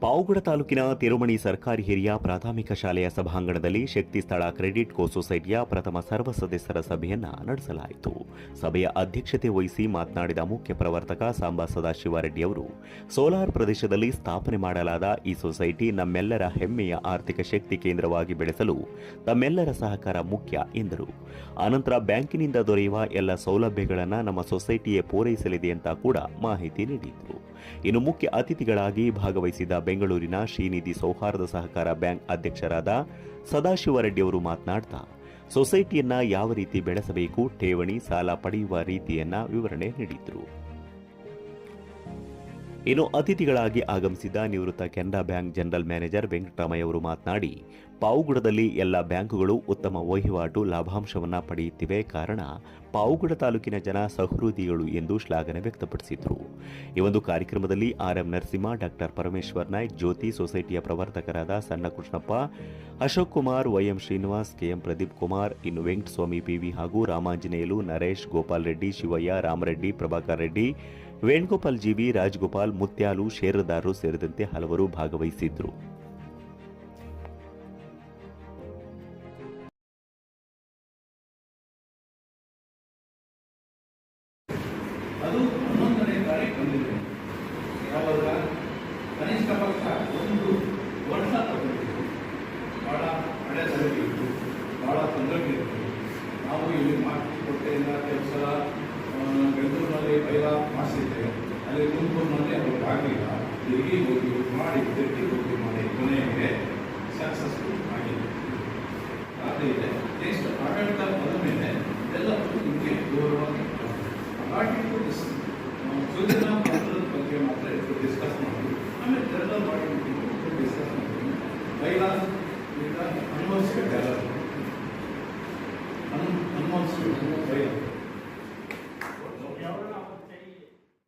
ಪಾವುಗಡ ತಾಲೂಕಿನ ತಿರುಮಣಿ ಸರ್ಕಾರಿ ಹಿರಿಯ ಪ್ರಾಥಮಿಕ ಶಾಲೆಯ ಸಭಾಂಗಣದಲ್ಲಿ ಶಕ್ತಿ ಸ್ಥಳ ಕ್ರೆಡಿಟ್ ಕೋ ಸೊಸೈಟಿಯ ಪ್ರಥಮ ಸರ್ವ ಸದಸ್ಯರ ಸಭೆಯನ್ನ ನಡೆಸಲಾಯಿತು. ಸಭೆಯ ಅಧ್ಯಕ್ಷತೆ ವಹಿಸಿ ಮಾತನಾಡಿದ ಮುಖ್ಯ ಪ್ರವರ್ತಕ ಸಾಂಬಾ ಸದಾಶಿವರೆಡ್ಡಿ ಅವರು, ಸೋಲಾರ್ ಪ್ರದೇಶದಲ್ಲಿ ಸ್ಥಾಪನೆ ಮಾಡಲಾದ ಈ ಸೊಸೈಟಿ ನಮ್ಮೆಲ್ಲರ ಹೆಮ್ಮೆಯ ಆರ್ಥಿಕ ಶಕ್ತಿ ಕೇಂದ್ರವಾಗಿ ಬೆಳೆಸಲು ತಮ್ಮೆಲ್ಲರ ಸಹಕಾರ ಮುಖ್ಯ, ಎಂದರು. ಅನಂತರ ಬ್ಯಾಂಕಿನಿಂದ ದೊರೆಯುವ ಎಲ್ಲ ಸೌಲಭ್ಯಗಳನ್ನು ನಮ್ಮ ಸೊಸೈಟಿಯೇ ಪೂರೈಸಲಿದೆ ಅಂತ ಕೂಡ ಮಾಹಿತಿ ನೀಡಿದರು. ಇನ್ನು ಮುಖ್ಯ ಅತಿಥಿಗಳಾಗಿ ಭಾಗವಹಿಸಿದ ಬೆಂಗಳೂರಿನ ಶ್ರೀನಿಧಿ ಸೌಹಾರ್ದ ಸಹಕಾರ ಬ್ಯಾಂಕ್ ಅಧ್ಯಕ್ಷರಾದ ಸದಾಶಿವರೆಡ್ಡಿ ಅವರು ಮಾತನಾಡ್ತಾ, ಸೊಸೈಟಿಯನ್ನ ಯಾವ ರೀತಿ ಬೆಳೆಸಬೇಕು, ಠೇವಣಿ, ಸಾಲ ಪಡೆಯುವ ರೀತಿಯನ್ನ ವಿವರಣೆ ನೀಡಿದರು. ಇನ್ನು ಅತಿಥಿಗಳಾಗಿ ಆಗಮಿಸಿದ ನಿವೃತ್ತ Canara bank general manager Venkataramaiah ಅವರು ಮಾತನಾಡಿ ಪಾವುಗುಡದಲ್ಲಿ ಎಲ್ಲ ಬ್ಯಾಂಕುಗಳು ಉತ್ತಮ ವಹಿವಾಟು ಲಾಭಾಂಶವನ್ನ ಪಡೆಯುತ್ತಿವೆ. ಕಾರಣ, ಪಾವುಗುಡ ತಾಲೂಕಿನ ಜನ ಸಹೃದಯಿಗಳು ಎಂದು ಶ್ಲಾಘನೆ ವ್ಯಕ್ತಪಡಿಸಿದರು. ಈ ಒಂದು ಕಾರ್ಯಕ್ರಮದಲ್ಲಿ R M Narasimha, doctor Parameshwar Naik, Jyothi ಸೊಸೈಟಿಯ ಪ್ರವರ್ತಕರಾದ Sanna Krishnappa Ashok Kumar, Y M Srinivas, K M Pradeep Kumar, ಇನ್ನು ವೆಂಕಟಸ್ವಾಮಿ ಪಿವಿ ಹಾಗೂ ರಾಮಾಂಜನೇಯಲು ನರೇಶ್, ಗೋಪಾಲ್ ರೆಡ್ಡಿ, ಶಿವಯ್ಯ, ರಾಮರೆಡ್ಡಿ, ಪ್ರಭಾಕರ್ ರೆಡ್ಡಿ, ವೇಣುಗೋಪಾಲ್ ಜಿವಿ ರಾಜ್ಗೋಪಾಲ್, ಮುತ್ಯಾಲು ಷೇರುದಾರರು ಸೇರಿದಂತೆ ಹಲವರು ಭಾಗವಹಿಸಿದ್ರು. ಅದು ಹನ್ನೊಂದನೇ ತಾರೀಕು ಬಂದಿದೆ ಯಾವಾಗ? ಕನಿಷ್ಠ ಪಕ್ಷ ಒಂದು ವರ್ಷ ತಗೊಂಡಿತ್ತು. ಭಾಳ ಹಳೆ ಇತ್ತು ಭಾಳ ಇತ್ತು ನಾವು ಇಲ್ಲಿ ಮಾಹಿತಿ ಕೊಟ್ಟೆಯಿಂದ ಕೆಲಸ ಬೆಂಗಳೂರಿನಲ್ಲಿ ಪೈಲ ಮಾಡಿಸಿದ್ದೇವೆ. ಅಲ್ಲಿ ತುಮಕೂರಿನಲ್ಲಿ ಅವ್ರಿಗೆ ಆಗಲಿಲ್ಲ. ತಿರುಗಿ ಹೋಗಿ ಮಾಡಿ, ತಿರುಗಿ ಹೋಗಿ ಮಾಡಿ ಕೊನೆಗೆ ಸಕ್ಸಸ್ಫುಲ್ ಆಗಿದೆ. ಆದರೆ ನೆಕ್ಸ್ಟ್ ಆಡಳಿತ ಬಂದ ಮೇಲೆ ಎಲ್ಲರೂ ನಿಮಗೆ ಗೌರವ ಆರ್ಟಿಕಲ್ ಸೂಚನಾ ಪತ್ರದ ಬಗ್ಗೆ ಮಾತ್ರ ಇವತ್ತು ಡಿಸ್ಕಸ್ ಮಾಡಿ ಆಮೇಲೆ ಜನರಲ್ ಬಾಡಿ ಮೀಟಿಂಗ್ ಡಿಸ್ಕಸ್ ಮಾಡ್ತೀವಿ ಬೈಲಾ ಈಗ ಅನುಭವಿಸ್ಬೇಕು ಎಲ್ಲರೂ ಅನು ಅನುಭವಿಸ್ಬೇಕು ಬೈಲ